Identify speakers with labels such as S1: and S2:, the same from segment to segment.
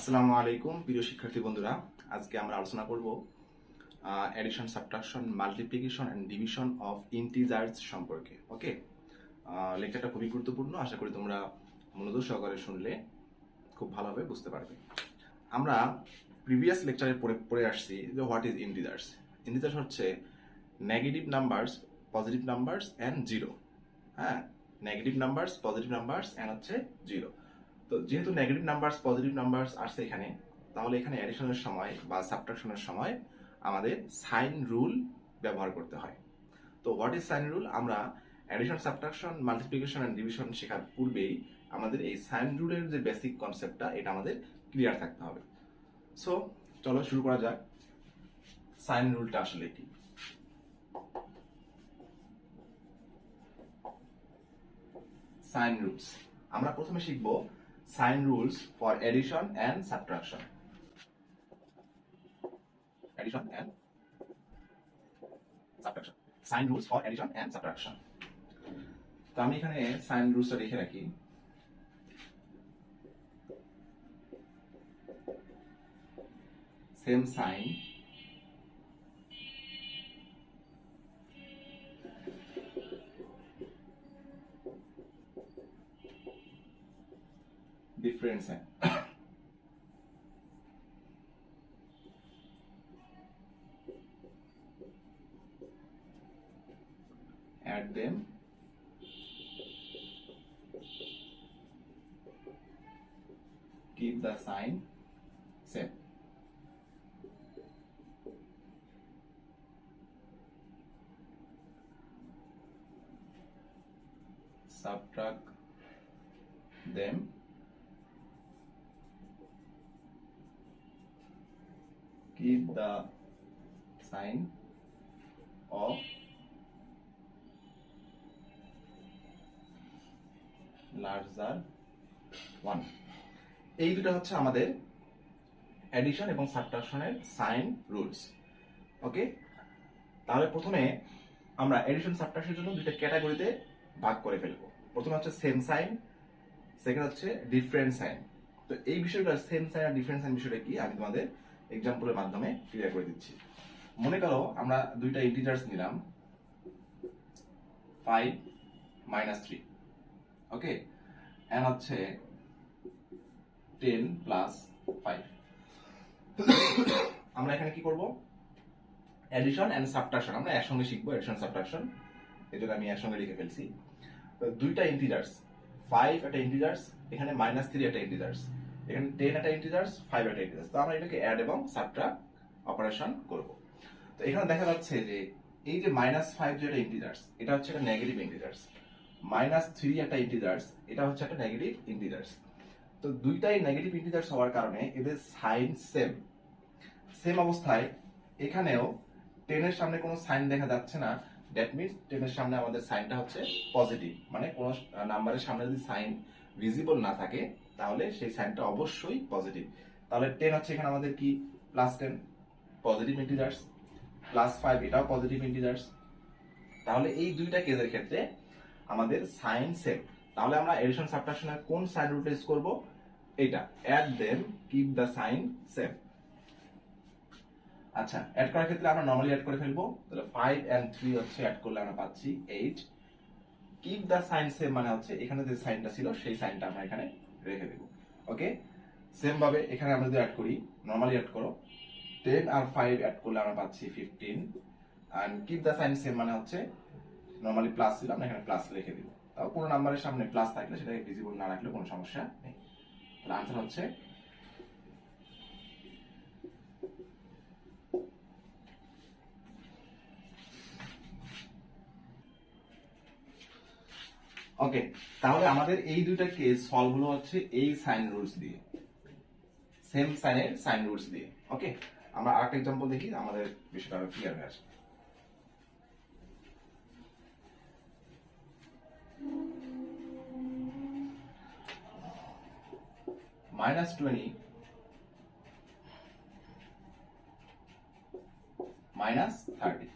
S1: আসসালামু আলাইকুম, প্রিয় শিক্ষার্থী বন্ধুরা। আজকে আমরা আলোচনা করব addition subtraction multiplication and division of integers সম্পর্কে, ওকে? লেকচারটা খুবই গুরুত্বপূর্ণ, আশা করি তোমরা মনোযোগ সহকারে শুনলে খুব ভালোভাবে বুঝতে পারবে। আমরা প্রিভিয়াস লেকচারে পড়ে পড়ে আসছি যে হোয়াট ইজ ইন্টিজার্স ইন্টিজার্স হচ্ছে negative numbers positive numbers and zero হ্যাঁ? Negative numbers positive numbers and হচ্ছে জিরো তো যেহেতু নেগেটিভ নাম্বারস পজিটিভ নাম্বারস আসছে এখানে, তাহলে এখানে অ্যাডিশনের সময় বা সাবট্রাকশনের সময় আমাদের সাইন রুল ব্যবহার করতে হয়। তো হোয়াট ইজ সাইন রুল আমরা addition subtraction multiplication and division শেখার পূর্বেই আমাদের এই সাইন রুলের যে বেসিক কনসেপ্টটা এটা আমাদের ক্লিয়ার থাকতে হবে। সো চলো শুরু করা যাক। সাইন রুলটা আসলে কি? সাইন রুলস আমরা প্রথমে শিখব sign rules for addition and subtraction addition and subtraction sign rules for addition and subtraction তো আমি এখানে সাইন রুলসটা লিখে রাখি। Same sign different sign. Add them. Keep the sign same. Subtract them keep the sign of larger one. এই দুটো হচ্ছে আমাদের অ্যাডিশন এবং সাবট্রাকশনের সাইন রুলস ওকে তাহলে প্রথমে আমরা এডিশন সাবট্রাকশনের জন্য দুইটা ক্যাটাগরিতে ভাগ করে ফেলব। প্রথমে হচ্ছে সেম সাইন সেকেন্ড হচ্ছে ডিফারেন্ট সাইন তো এই বিষয়টা সেম সাইন আর ডিফারেন্ট সাইন বিষয়টা কি? আমি তোমাদের এক্সাম্পলের মাধ্যমে ক্লিয়ার করে দিচ্ছি। মনে করো আমরা দুইটা ইন্টিজার্স নিলাম five minus three okay and হচ্ছে টেন প্লাস ফাইভ আমরা এখানে কি করব? অ্যাডিশন অ্যান্ড সাবট্রাকশন আমরা একসঙ্গে শিখব অ্যাডিশন সাবট্রাকশন জন্য আমি একসঙ্গে লিখে ফেলছি। দুইটা ইন্টিজার্স ফাইভ একটা ইন্টিজার্স এখানে মাইনাস থ্রি একটা ইন্টিজার্স এখানে টেন একটা ইন্টিজার্স ফাইভ একটা ইন্টিজার্স তো আমরা এটাকে অ্যাড এবং সাবট্রাক্ট অপারেশন করব। তো এখানে দেখা যাচ্ছে যে এই যে মাইনাস ফাইভ যেটা ইন্টিজার্স এটা হচ্ছে একটা নেগেটিভ ইন্টিজার্স মাইনাস থ্রি একটা ইন্টিজার্স এটা হচ্ছে একটা নেগেটিভ ইন্টিজার্স তো দুইটাই নেগেটিভ ইন্টিজার্স হওয়ার কারণে এদের সাইন সেম সেম অবস্থায় এখানেও টেনের সামনে কোনো সাইন দেখা যাচ্ছে না। দ্যাট মিনস টেনের সামনে আমাদের সাইনটা হচ্ছে পজিটিভ মানে কোনো নাম্বারের সামনে যদি সাইন ভিজিবল না থাকে তাহলে সেই সাইনটা অবশ্যই পজিটিভ তাহলে টেন হচ্ছে এখানে আমাদের কি? Plus ten positive integers plus five এটাও পজিটিভ ইন্টিজার্স তাহলে এই দুইটা কেসের ক্ষেত্রে আমাদের সাইন সেম তাহলে আমরা এডিশন সাবট্রাকশনের কোন সাইন ইউজ করব? এটা add then keep the sign same আচ্ছা অ্যাড করার ক্ষেত্রে আমরা নর্মালি অ্যাড করে ফেলব। তাহলে ফাইভ এন্ড থ্রি হচ্ছে অ্যাড করলে আমরা পাচ্ছি eight keep the sign same মানে হচ্ছে এখানে যে সাইনটা ছিল, সেই সাইনটা আমরা এখানে রেখে দেবো। ওকে সেমভাবে এখানে আমরা যদি অ্যাড করি নর্মালি অ্যাড করো টেন আর ফাইভ অ্যাড করলে আমরা পাচ্ছি fifteen and keep the sign same মানে হচ্ছে নর্মালি প্লাস ছিল আমরা এখানে প্লাস লিখে দিব। তাও কোনো নাম্বারের সামনে প্লাস থাকলে সেটাকে ভিজিবল না রাখলে কোনো সমস্যা নেই। তাহলে আনসার হচ্ছে ওকে তাহলে আমাদের এই দুইটা কেস সলভ হলো হচ্ছে এই সাইন রুলস দিয়ে। সেম সাইনের সাইন রুলস দিয়ে। ওকে আমরা আরেকটা এক্সাম্পল দেখি, আমাদের বিষয়টা আরও ক্লিয়ার হয়ে আসবে minus twenty minus thirty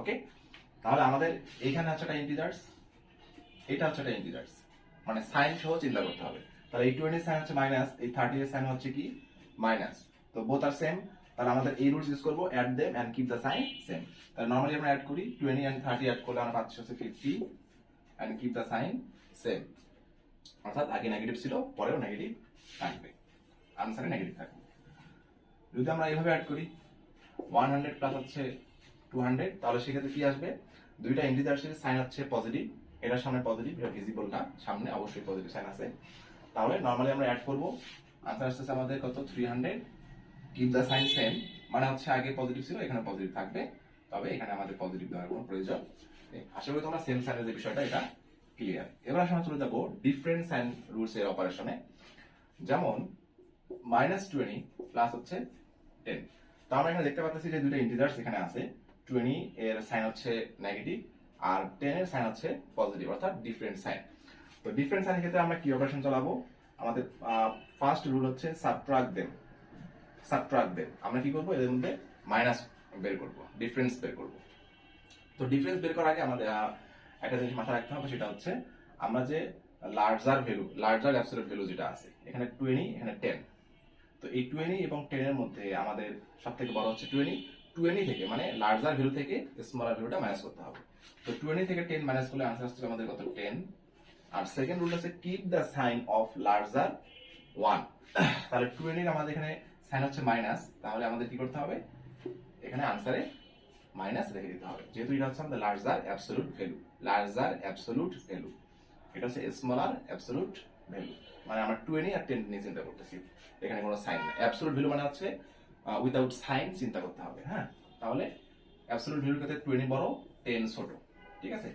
S1: okay তাহলে আমাদের এইখানে আছে একটা ইন্টিজার্স এটা হচ্ছে একটা ইন্টিজার্স মানে সাইন সহ চিন্তা করতে হবে। তাহলে এই টোয়েন্টি সাইন হচ্ছে মাইনাস এই থার্টি এর সাইন হচ্ছে কি? মাইনাস তো বোথ আর সেম তাহলে আমাদের এই রুলস ইউজ করব add them and keep the sign same তাহলে নর্মালি আমরা অ্যাড করি টোয়েন্টি অ্যান্ড থার্টি অ্যাড করলে আমরা পাচ্ছি হচ্ছে fifty and keep the sign same অর্থাৎ আগে নেগেটিভ ছিল, পরেও নেগেটিভ থাকবে। আনসারে নেগেটিভ থাকবে। যদি আমরা এইভাবে অ্যাড করি ওয়ান হান্ড্রেড প্লাস হচ্ছে টু হান্ড্রেড তাহলে সেক্ষেত্রে কি আসবে? দুইটা ইন্টিজার্সের সাইন হচ্ছে পজিটিভ এটার সামনে পজিটিভ এটা ভিজিবল না। সামনে অবশ্যই পজিটিভ সাইন আছে। তাহলে নর্মালি আমরা অ্যাড করব। আনসার আসতেছে আমাদের কত? Three hundred keep the sign same মানে হচ্ছে আগে পজিটিভ ছিল, এখানে পজিটিভ থাকবে। তবে এখানে আমাদের পজিটিভ দেওয়ার কোনো প্রয়োজন আশা করি তোমরা সেম সাইনের যে বিষয়টা, এটা ক্লিয়ার এবার আসলে চলে যাব ডিফারেন্ট সাইন রুলস এর অপারেশনে যেমন মাইনাস টোয়েন্টি প্লাস হচ্ছে টেন তো আমরা এখানে দেখতে পাচ্ছি যে দুটো ইন্টিজার্স এখানে আছে। টোয়েন্টি এর সাইন হচ্ছে নেগেটিভ আর টেন এর সাইন হচ্ছে পজিটিভ অর্থাৎ ডিফারেন্ট সাইন তো ডিফারেন্ট সাইনের ক্ষেত্রে আমরা কি অপারেশন চালাবো? আমাদের ফার্স্ট রুল হচ্ছে সাবট্রাক দেম সাবট্রাক দেম আমরা কি করব? এদের মধ্যে মাইনাস বের করব ডিফারেন্স বের করব। তো ডিফারেন্স বের করার আগে আমাদের একটা জিনিস মাথায় রাখতে হবে, সেটা হচ্ছে আমরা যে larger value larger absolute value যেটা আছে, এখানে টোয়েন্টি এখানে টেন তো এই টোয়েন্টি এবং টেনের মধ্যে আমাদের সব থেকে বড় হচ্ছে টোয়েন্টি টোয়েন্টি থেকে মানে লার্জার ভ্যালু থেকে স্মলার ভ্যালুটা মাইনাস করতে হবে। তো টোয়েন্টি থেকে টেন মাইনাস করলে আনসার আসছে আমাদের কত? টেন আর সেকেন্ড রুল হচ্ছে keep the sign of larger one তাহলে টোয়েন্টির আমাদের এখানে সাইন হচ্ছে মাইনাস তাহলে আমাদের কি করতে হবে? এখানে আনসারে মাইনাস রেখে দিতে হবে। যেহেতু এটা হচ্ছে আমাদের larger absolute value larger absolute value এটা হচ্ছে স্মলার অ্যাবসলুট ভ্যালু মানে আমরা টোয়েন্টি আর টেন নিয়ে চিন্তা করতেছি। এখানে কোনো সাইন নেই। অ্যাবসলুট ভ্যালু মানে হচ্ছে উইদাউট সাইন চিন্তা করতে হবে হ্যাঁ? তাহলে অ্যাবসলুট ভ্যালুর ক্ষেত্রে টোয়েন্টি বড় টেন ছোট, ঠিক আছে?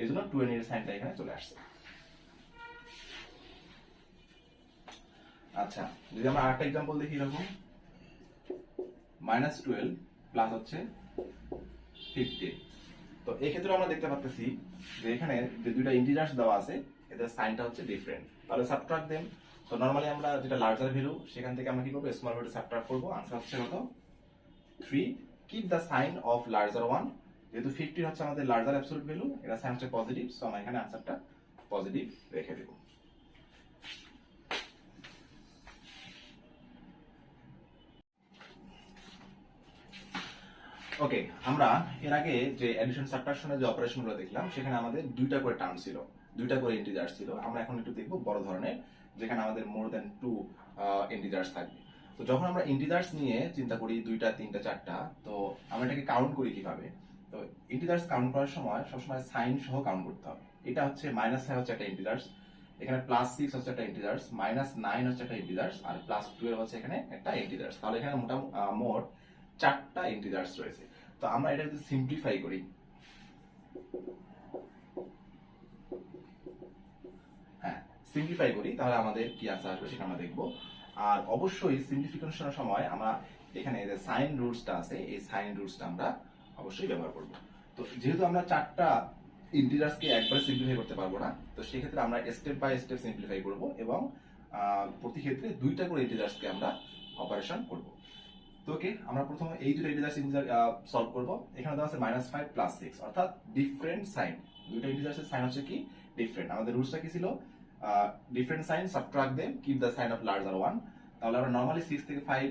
S1: এই জন্য টোয়েন্টির সাইনটা এখানে চলে আসছে। আচ্ছা যদি আমরা আরেকটা এক্সাম্পল দেখি এরকম মাইনাস টুয়েলভ প্লাস হচ্ছে ফিফটিন তো এই ক্ষেত্রে আমরা দেখতে পাচ্ছি যে এখানে যে দুইটা ইন্টিজার্স দেওয়া আছে, এদের সাইনটা হচ্ছে ডিফারেন্ট তাহলে সাবট্রাক্ট দেন তো নর্মালি আমরা যেটা লার্জার ভ্যালু সেখান থেকে আমরা কি করব? স্মল ভ্যালু সাবট্রাক্ট করব। আনসার হচ্ছে কত three keep the sign of larger one যেহেতু ফিফটিন হচ্ছে আমাদের লার্জার অ্যাবসলুট ভ্যালু এটা হচ্ছে পজিটিভ সো আমরা এখানে আনসারটা পজিটিভ রেখে দেবো। ওকে আমরা এর আগে যে অ্যাডিশন সাবট্রাকশনের যে অপারেশনগুলো দেখলাম, সেখানে আমাদের দুইটা করে টার্ম ছিল, দুইটা করে ইন্টিজার্স ছিল। আমরা এখন একটু দেখব বড় ধরনের, যেখানে আমাদের মোর দ্যান টু ইন্টিজার্স থাকবে। তো যখন আমরা ইন্টিজার্স নিয়ে চিন্তা করি দুইটা, তিনটা, চারটা, তো আমরা এটাকে কাউন্ট করি কীভাবে? তো ইন্টিজার্স কাউন্ট করার সময় সবসময় সাইন সহ কাউন্ট করতে হবে। এটা হচ্ছে মাইনাস ফাইভ হচ্ছে একটা ইন্টিজার্স এখানে প্লাস সিক্স হচ্ছে একটা ইন্টিজার্স মাইনাস নাইন হচ্ছে একটা ইন্টিজার্স আর প্লাস টুয়েলভ হচ্ছে এখানে একটা ইন্টিজার্স তাহলে এখানে মোটামুটি মোট চারটা ইন্টিজার্স রয়েছে। তো আমরা এটা যদি সিম্পলিফাই করি। হ্যাঁ করি, তাহলে আমাদের কি আনসার আসবে সেটা আমরা দেখব। আর অবশ্যই সিম্পলিফিকেশনের সময় আমরা এখানে যে সাইন রুলসটা আছে, এই সাইন রুলসটা আমরা অবশ্যই ব্যবহার করব। তো যেহেতু আমরা চারটা ইন্টিজার্সকে একবারে সিম্পলিফাই করতে পারব না, তো সেক্ষেত্রে আমরা স্টেপ বাই স্টেপ সিম্পলিফাই করব এবং প্রতি ক্ষেত্রে দুইটা করে ইন্টিজার্সকে আমরা অপারেশন করব। তো ওকে আমরা প্রথমে এই দুটো ইন্টিজার্স ইন্টিজার সলভ করব। এখানে দেওয়া আছে মাইনাস ফাইভ প্লাস সিক্স অর্থাৎ ডিফারেন্ট সাইন দুইটা ইন্টিজার্সের সাইন হচ্ছে কি? ডিফারেন্ট আমাদের রুলসটা কি ছিল? Different sign subtract them keep the sign of larger one তাহলে আমরা নর্মালি সিক্স থেকে ফাইভ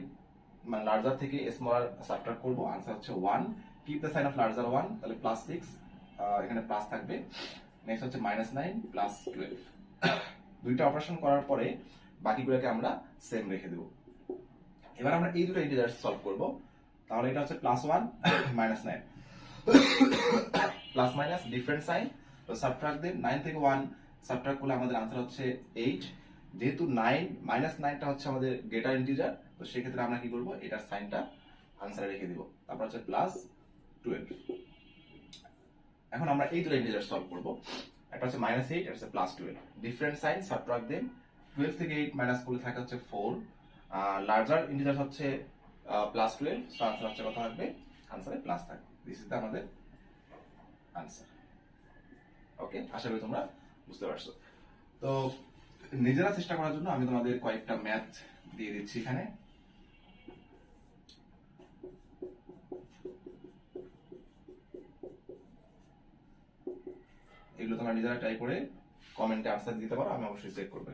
S1: মানে লার্জার থেকে স্মলার সাবট্রাক্ট করব। আনসার হচ্ছে one keep the sign of larger one তাহলে প্লাস সিক্স এখানে প্লাস থাকবে। নেক্সট হচ্ছে মাইনাস নাইন প্লাস টুয়েলভ দুইটা অপারেশন করার পরে বাকিগুলোকে আমরা সেম রেখে দেবো। এবার আমরা এই দুটো ইন্টিজার্স সলভ করব। তাহলে এটা হচ্ছে plus one minus nine plus minus different sign তো সাবট্রাক্ট দেন নাইন থেকে ওয়ান সাবট্রাক্ট করলে আমাদের আনসার হচ্ছে এইট যেহেতু নাইন মাইনাস নাইনটা হচ্ছে আমাদের গ্রেটার ইন্টিজার তো সেক্ষেত্রে আমরা কি করব? এটার সাইনটা আনসারে রেখে দিব। তারপর হচ্ছে প্লাস এখন আমরা এই দুটো ইন্টিজার সলভ করব। একটা হচ্ছে মাইনাস এইট একটা হচ্ছে plus twelve different sign subtract then twelve থেকে এইট মাইনাস করলে থাকে হচ্ছে ফোর লার্জার ইন্টিজার হচ্ছে প্লাস টুয়েলভ সো আনসার হচ্ছে কত থাকবে? আনসারে প্লাস থাকবে। দিস ইজ আমাদের আনসার ওকে আশা করি তোমরা বুঝতে পারছ। তো নিজেরা চেষ্টা করার জন্য আমি তোমাদের কয়েকটা ম্যাথ দিয়ে দিচ্ছি এখানে। এগুলো তোমরা নিজেরা ট্রাই করে কমেন্টে আনসার দিতে পারো, আমি অবশ্যই চেক করব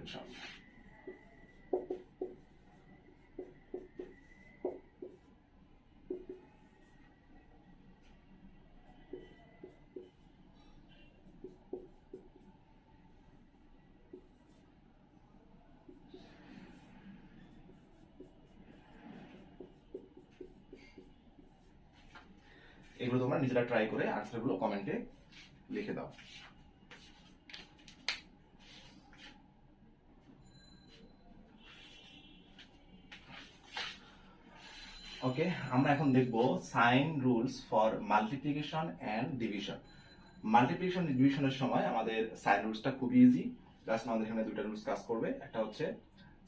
S1: এগুলো তোমরা নিজেরা ট্রাই করে আনসারগুলো কমেন্টে লিখে দাও। ওকে, আমরা এখন দেখব sign rules for multiplication and division. Multiplication ডিভিশনের সময় আমাদের সাইন রুলসটা খুব ইজি জাস্ট আমাদের এখানে দুটো রুলস কাজ করবে। একটা হচ্ছে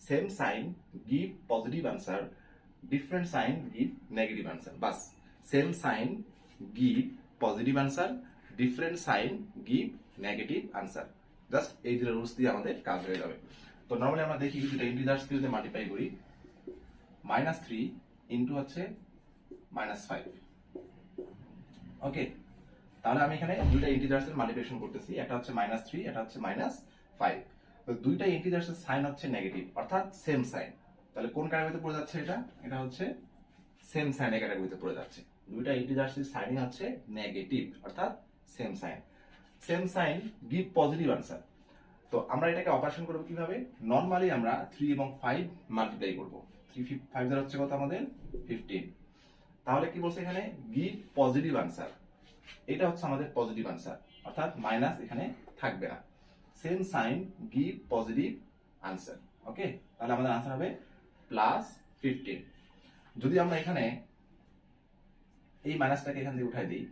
S1: same sign give positive answer different sign give negative answer বাস same sign give positive answer different sign give negative answer just এই দুটো রুলস দিয়ে আমাদের কাজ হয়ে যাবে। তো নর্মালি আমরা দেখি দুটো ইন্টিজার্সকে যদি মাল্টিপ্লাই করি মাইনাস থ্রি ইন্টু হচ্ছে মাইনাস ফাইভ ওকে তাহলে আমি এখানে দুইটা ইন্টিজার্সের মাল্টিপ্লিকেশন করতেছি, একটা হচ্ছে মাইনাস থ্রি এটা হচ্ছে মাইনাস ফাইভ তো দুইটা ইন্টিজার্সের সাইন হচ্ছে নেগেটিভ অর্থাৎ সেম সাইন তাহলে কোন ক্যাটাগরিতে পড়ে যাচ্ছে এটা? এটা হচ্ছে সেম সাইনের ক্যাটাগরিতে পড়ে যাচ্ছে। দুইটা ইন্টিজার্সের সাইনই হচ্ছে নেগেটিভ অর্থাৎ same sign same sign give positive answer তো আমরা এটাকে অপারেশন করব কীভাবে? নর্মালি আমরা থ্রি এবং ফাইভ মাল্টিপ্লাই করব। থ্রি দ্বারা হচ্ছে কত আমাদের? ফিফটিন তাহলে কি বলছে এখানে? গিভ পজিটিভ আনসার এটা হচ্ছে আমাদের পজিটিভ আনসার অর্থাৎ মাইনাস এখানে থাকবে না। Same sign give positive answer okay তাহলে আমাদের আনসার হবে প্লাস ফিফটিন যদি আমরা এখানে এই মাইনাসটাকে এখান থেকে উঠাই দিই,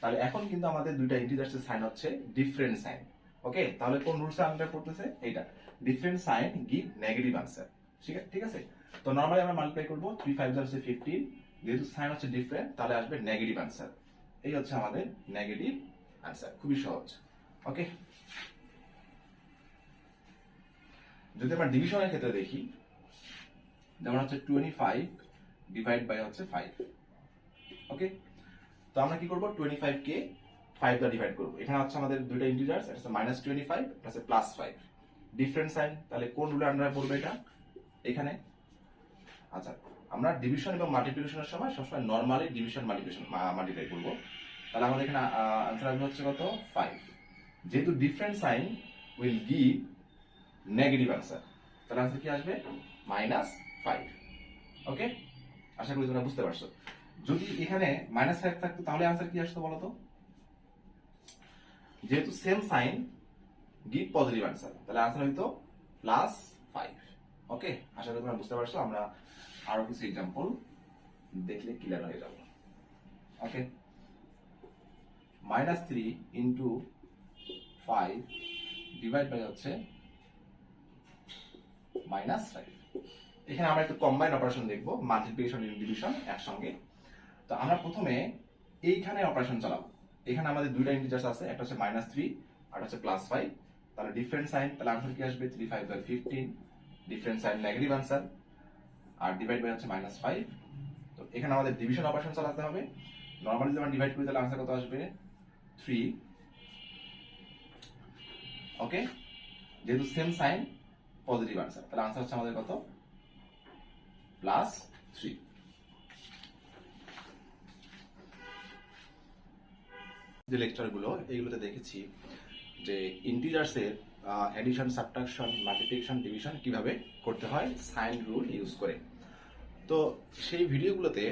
S1: তাহলে এখন কিন্তু আমাদের দুইটা ইন্টিজার্সের সাইন হচ্ছে ডিফারেন্ট সাইন ওকে তাহলে কোন রুলসে আনসার করতেছে? এইটা। Different sign give negative answer ঠিক আছে? ঠিক আছে? তো নর্মালি আমরা মাল্টিপ্লাই করব থ্রি ফাইভ হচ্ছে ফিফটিন যেহেতু সাইন হচ্ছে ডিফারেন্ট তাহলে আসবে নেগেটিভ আনসার এই হচ্ছে আমাদের নেগেটিভ আনসার খুবই সহজ ওকে যদি আমরা ডিভিশনের ক্ষেত্রে দেখি, যেমন হচ্ছে টোয়েন্টি ফাইভ ডিভাইড বাই হচ্ছে ফাইভ ওকে তো আমরা কি করব? টোয়েন্টি ফাইভ কে ফাইভ দ্বারা ডিভাইড করব। এখানে হচ্ছে আমাদের দুইটা ইন্টিজার্স এটা হচ্ছে মাইনাস টোয়েন্টি ফাইভ এটা হচ্ছে প্লাস ফাইভ ডিফারেন্ট সাইন তাহলে কোন রুলের আন্ডারে পড়বে এটা? এখানে আচ্ছা আমরা ডিভিশন এবং মাল্টিপ্লিকেশনের সময় সবসময় নর্মালি ডিভিশন মাল্টিপ্লিকেশন মাল্টিপ্লাই করব। তাহলে আমাদের এখানে আনসার আসবে হচ্ছে কত? ফাইভ যেহেতু different sign will give negative answer তাহলে আনসার কি আসবে? মাইনাস ফাইভ ওকে আশা করি তোমরা বুঝতে পারছ। যদি এখানে মাইনাস ফাইভ থাকতো, তাহলে আনসার কি আসতো বলতো? যেহেতু same sign give positive answer তাহলে আনসার হইতো প্লাস ফাইভ ওকে আশা করি তোমরা বুঝতে পারছ, আমরা আরও কিছু এক্সাম্পল দেখলে ক্লিয়ার হয়ে যাবে। Okay minus three into five divide by হচ্ছে মাইনাস ফাইভ এখানে আমরা একটু কম্বাইন অপারেশন দেখব মাল্টিপ্লিকেশন ডিভিশন একসঙ্গে। তো আমরা প্রথমে এইখানে অপারেশন চালাবো। এখানে আমাদের দুইটা ইন্টিজার্স আছে, একটা হচ্ছে মাইনাস থ্রি আর হচ্ছে প্লাস ফাইভ তাহলে ডিফারেন্ট সাইন তাহলে আনসার কি আসবে? Three five by fifteen different sign negative answer R divide by হচ্ছে মাইনাস ফাইভ তো এখানে আমাদের ডিভিশন অপারেশন চালাতে হবে। নর্মালি আমরা ডিভাইড করি, তাহলে আনসার কত আসবে? থ্রি ওকে যেহেতু সেম সাইন পজিটিভ আনসার তাহলে আনসার হচ্ছে আমাদের কত? প্লাস থ্রি যে লেকচারগুলো এইগুলোতে দেখেছি যে ইন্টিজার্সের এডিশন সাবট্রাকশন মাল্টিপ্লিকেশন ডিভিশন কীভাবে করতে হয় সাইন রুল ইউজ করে। তো সেই ভিডিওগুলোতে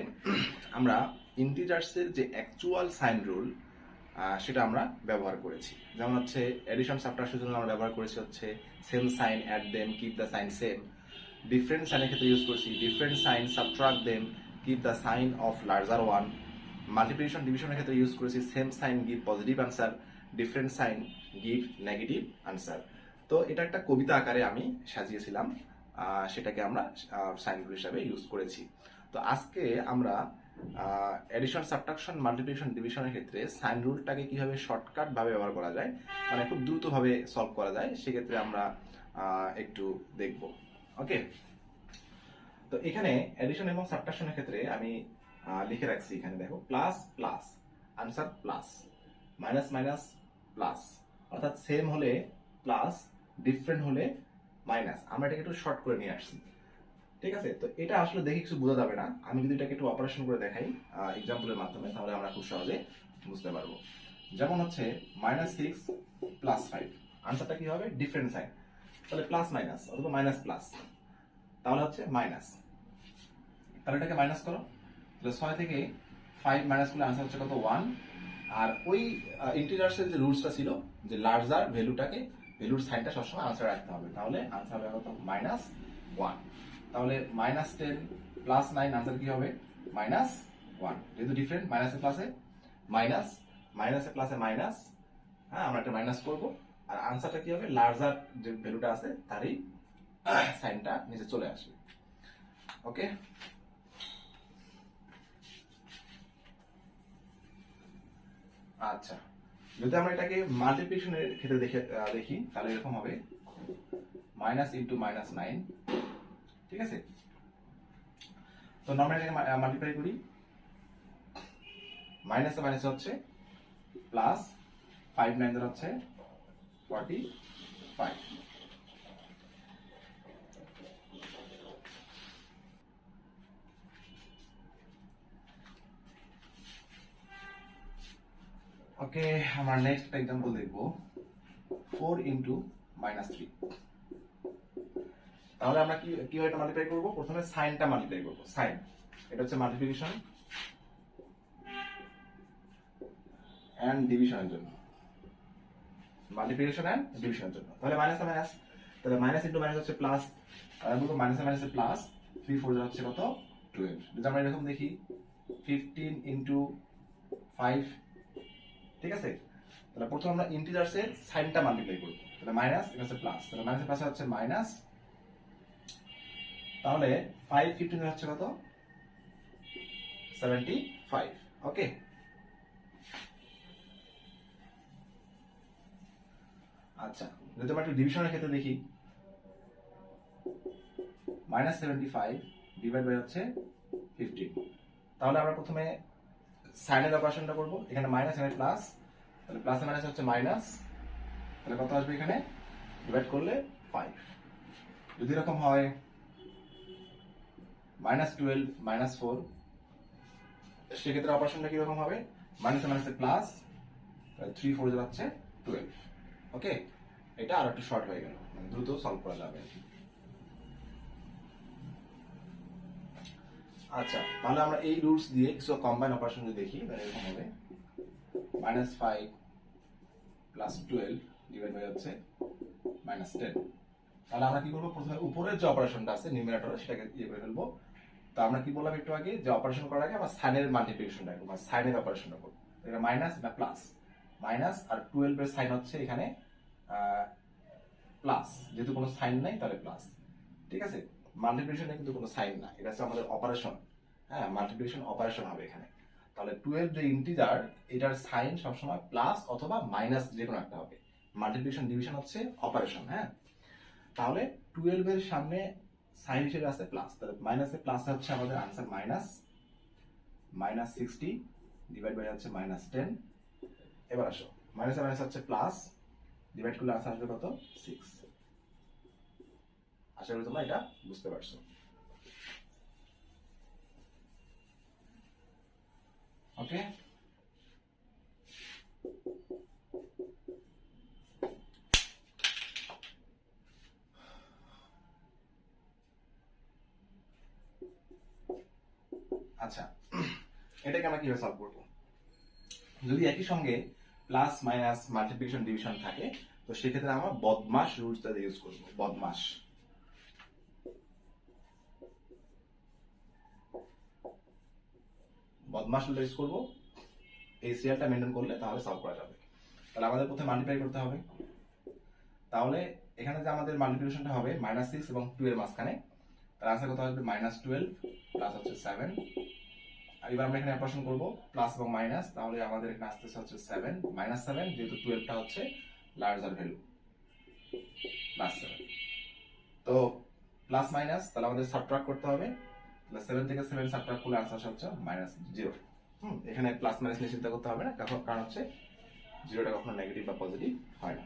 S1: আমরা ইন্টিজার্সের যে অ্যাকচুয়াল সাইন রুল সেটা আমরা ব্যবহার করেছি। যেমন হচ্ছে এডিশন সাবট্রাকশনের জন্য আমরা ব্যবহার করেছি হচ্ছে same sign add them keep the sign same different সাইনের ক্ষেত্রে ইউজ করছি different sign subtract them keep the sign of larger one multiplication ডিভিশনের ক্ষেত্রে ইউজ করেছি same sign give positive answer different sign give negative answer তো এটা একটা কবিতা আকারে আমি সাজিয়েছিলাম। সেটাকে আমরা সাইনগুলো হিসাবে ইউজ করেছি। তো আজকে আমরা এডিশন সাবট্রাকশন মাল্টিপ্লিকেশন ডিভিশনের ক্ষেত্রে সাইন রুলটাকে কীভাবে শর্টকাট ভাবে ব্যবহার করা যায় মানে খুব দ্রুতভাবে সলভ করা যায়, সেক্ষেত্রে আমরা একটু দেখব। ওকে তো এখানে এডিশন এবং সাবট্রাকশনের ক্ষেত্রে আমি লিখে রাখছি এখানে, দেখো plus plus answer plus minus minus plus অর্থাৎ সেম হলে প্লাস ডিফারেন্ট হলে মাইনাস, আমরা এটাকে একটু শর্ট করে নিয়ে আসছি। ঠিক আছে? তো এটা আসলে দেখে কিছু বোঝা যাবে না। আমি যদি এটাকে একটু অপারেশন করে দেখাই এক্সাম্পলের মাধ্যমে, তাহলে আমরা খুব সহজে বুঝতে পারব। যেমন হচ্ছে মাইনাস সিক্স প্লাস ফাইভ আনসারটা কি হবে? ডিফারেন্ট সাইন তাহলে প্লাস মাইনাস অথবা মাইনাস প্লাস তাহলে হচ্ছে মাইনাস তাহলে এটাকে মাইনাস করো। তাহলে ছয় থেকে ফাইভ মাইনাস করলে আনসার হচ্ছে কত? ওয়ান আর ওই ইন্টিজার্সের যে রুলসটা ছিল, যে লার্জার ভ্যালুটাকে ভ্যালুর সাইনটা সবসময় আনসার রাখতে হবে। তাহলে আনসার হবে কত মাইনাস ওয়ান তাহলে minus ten plus nine answer কি হবে? মাইনাস ওয়ান যেহেতু ডিফারেন্ট মাইনাসে প্লাসে মাইনাস মাইনাসে প্লাসে মাইনাস হ্যাঁ আমরা একটা মাইনাস করব। আর আনসারটা কি হবে? লার্জার যে ভ্যালুটা আছে, তারই সাইনটা নিচে চলে আসবে। ওকে আচ্ছা। যদি আমরা এটাকে মাল্টিপ্লিকেশনের ক্ষেত্রে দেখে দেখি, তাহলে এরকম হবে। মাইনাস ইন্টু মাইনাস নাইন ঠিক আছে? তো নর্মাল এটাকে মাল্টিপ্লাই করি। মাইনাস মাইনাস হচ্ছে প্লাস ফাইভ নাইন হচ্ছে ফর্টি ফাইভ ওকে আমরা নেক্সট এক্সাম্পল দেখব। ফোর ইন্টু মাইনাস থ্রি তাহলে আমরা কি, কীভাবে এটা মাল্টিপ্লাই করব? প্রথমে সাইনটা মাল্টিপ্লাই করব। সাইন এটা হচ্ছে মাল্টিপ্লিকেশন অ্যান্ড ডিভিশনের জন্য। মাল্টিপ্লিকেশন অ্যান্ড ডিভিশনের জন্য। তাহলে মাইনাস মাইনাস তাহলে মাইনাস ইন্টু মাইনাস হচ্ছে প্লাস বলব minus minus plus three four হচ্ছে কত? টুয়েলভ যদি আমরা এরকম দেখি ফিফটিন ইন্টু ফাইভ ঠিক আছে? তাহলে প্রথম আমরা ইন্টিজার্সের সাইনটা মাল্টিপ্লাই করব। তাহলে মাইনাস এটা হচ্ছে প্লাস তাহলে মাইনাস প্লাস হচ্ছে মাইনাস তাহলে ফাইভ ফিফটিন হচ্ছে কত? সেভেন্টি ফাইভ ওকে আচ্ছা যদি আমরা একটু ডিভিশনের ক্ষেত্রে দেখি। Minus seventy five divide by হচ্ছে ফিফটিন তাহলে আমরা প্রথমে সাইনের অপারেশনটা করব। এখানে মাইনাস এখানে প্লাস তাহলে প্লাস মাইনাস হচ্ছে মাইনাস তাহলে কত আসবে এখানে? ডিভাইড করলে ফাইভ যদি এরকম হয় মাইনাস টুয়েলভ মাইনাস ফোর সেক্ষেত্রে অপারেশনটা কীরকম হবে? মাইনাস মাইনাসে প্লাস থ্রি ফোর যাচ্ছে টুয়েলভ ওকে এটা আর একটু শর্ট হয়ে গেল মানে দ্রুত সলভ করা যাবে আচ্ছা তাহলে আমরা এই রুলস দিয়ে কিছু কম্বাইন অপারেশন যদি দেখি, তাহলে এরকম হবে। Minus five plus twelve divide by হচ্ছে মাইনাস টেন তাহলে আমরা কি করব? প্রথমে উপরের যে অপারেশনটা আছে নিউমিনেটর সেটাকে ইয়ে করে ফেলব। তো আমরা কি বললাম একটু আগে, যে অপারেশন করার আগে আমরা সাইনের মাল্টিপ্লিকেশনটা করব সাইনের অপারেশনটা করব। এটা মাইনাস না প্লাস মাইনাস আর টুয়েলভ এর সাইন হচ্ছে এখানে প্লাস যেহেতু কোনো সাইন নাই, তাহলে প্লাস ঠিক আছে? মাল্টিপ্লিকেশনে কিন্তু কোনো সাইন না এটা হচ্ছে আমাদের অপারেশন হ্যাঁ মাল্টিপ্লিকেশন অপারেশন হবে এখানে। তাহলে টুয়েলভ যে ইন্টিজার এটার সাইন সবসময় প্লাস অথবা মাইনাস যে কোনো একটা হবে। মাল্টিপ্লিকেশন ডিভিশন হচ্ছে অপারেশন হ্যাঁ? তাহলে টুয়েলভ এর সামনে সাইন হিসেবে আছে প্লাস তাহলে মাইনাসে প্লাস হচ্ছে আমাদের answer minus minus sixty divide by হচ্ছে মাইনাস টেন এবার আসো। মাইনাসে মাইনাস হচ্ছে প্লাস ডিভাইড করলে আনসার আসবে কত? সিক্স আশা করি তোমরা এটা বুঝতে পারছ। ওকে আচ্ছা এটাকে আমরা কীভাবে সলভ করব? যদি একই সঙ্গে প্লাস মাইনাস মাল্টিপ্লিকেশন ডিভিশন থাকে, তো সেক্ষেত্রে আমরা বদমাস রুলসটা ইউজ করব, বদমাস। বদমাস ইউজ করব, এই সিরিয়ালটা মেনটেন করলে তাহলে সলভ করা যাবে। তাহলে আমাদের প্রথমে মাল্টিপ্লাই করতে হবে। তাহলে এখানে যে আমাদের মাল্টিপ্লিকেশনটা হবে মাইনাস সিক্স এবং টু এর মাঝখানে, তার আনসার কত আসবে? মাইনাস টুয়েলভ প্লাস হচ্ছে সেভেন আর এবার আমরা এখানে অপারেশন করব প্লাস এবং মাইনাস তাহলে আমাদের এখানে আসতেছে হচ্ছে সেভেন মাইনাস সেভেন যেহেতু টুয়েলভটা হচ্ছে লার্জার ভ্যালু প্লাস সেভেন তো প্লাস মাইনাস তাহলে আমাদের সাবট্রাক্ট করতে হবে। তাহলে সেভেন থেকে সেভেন সাবটা খুলে আনসার হচ্ছে মাইনাস জিরো হুম, এখানে প্লাস মাইনাস নিয়ে চিন্তা করতে হবে না, কারণ হচ্ছে জিরোটা কখনো নেগেটিভ বা পজিটিভ হয় না।